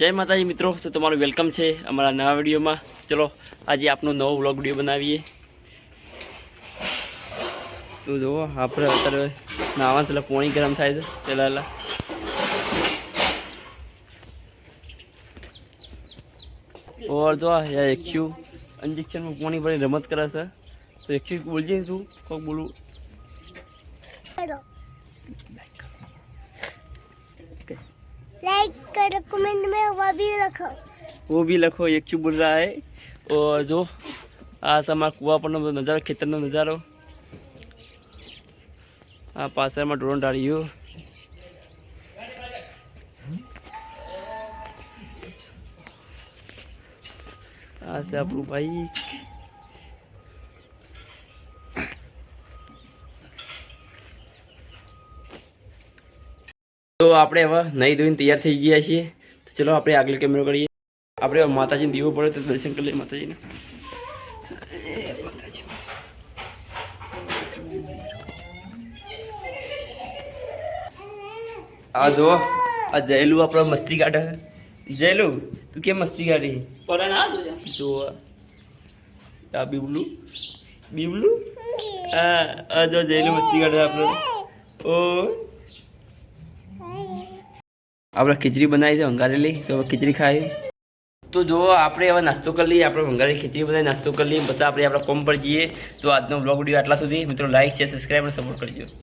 જય માતાજી મિત્રો, તો તમારું વેલકમ છે અમારા નવા વિડીયોમાં. ચલો, આજે આપનો નવો વ્લોગ વીડિયો બનાવીએ. તો જુઓ, આપણે અત્યારે નાવા એટલે પોણી ગરમ થાય છે પહેલાં ઓર જો યાર એકચ્યુ ઇન્જેક્શનમાં પોણી ભરી રમત કરે છે. તો એક્યુ બોલજે તું, કોક બોલું. लाइक करो कमेंट में वो भी रखो वो भी लखो एक चू बोल रहा है और जो આ તમારા કુવા પરનો બધો નજારો ખેતરનો નજારો આ પાછળમાં ડ્રોન ડાળ્યું આ છે આપણું ભાઈ તો આપણે હવે નહીં ધોઈને તૈયાર થઈ ગયા છીએ. તો ચલો આપણે આગળ કેમેરો કરીએ. આપણે માતાજીને દીવો પડે તો દર્શન કરી લઈએ માતાજીને. આ જો આ જયલું આપણો મસ્તી કાઢે જયલું તું કેમ મસ્તી કાઢી જો આ બીબલું બીબલું આ જો જયલું મસ્તી કાઢે આપણે. ઓ આપણે ખીચડી બનાવી છે, વંગારેલી. તો હવે ખીચડી ખાઈ. તો જો, આપણે હવે નાસ્તો કરી લઈએ. આપણે વંગારેલી ખીચડી બનાવી નાસ્તો કરી લઈએ. પછી આપણે આપણા કોમ પર જઈએ. તો આજનો બ્લોગ વીડિયો આટલા સુધી. મિત્રો લાઈક છે સબસ્ક્રાઈબ અને સપોર્ટ કરજો.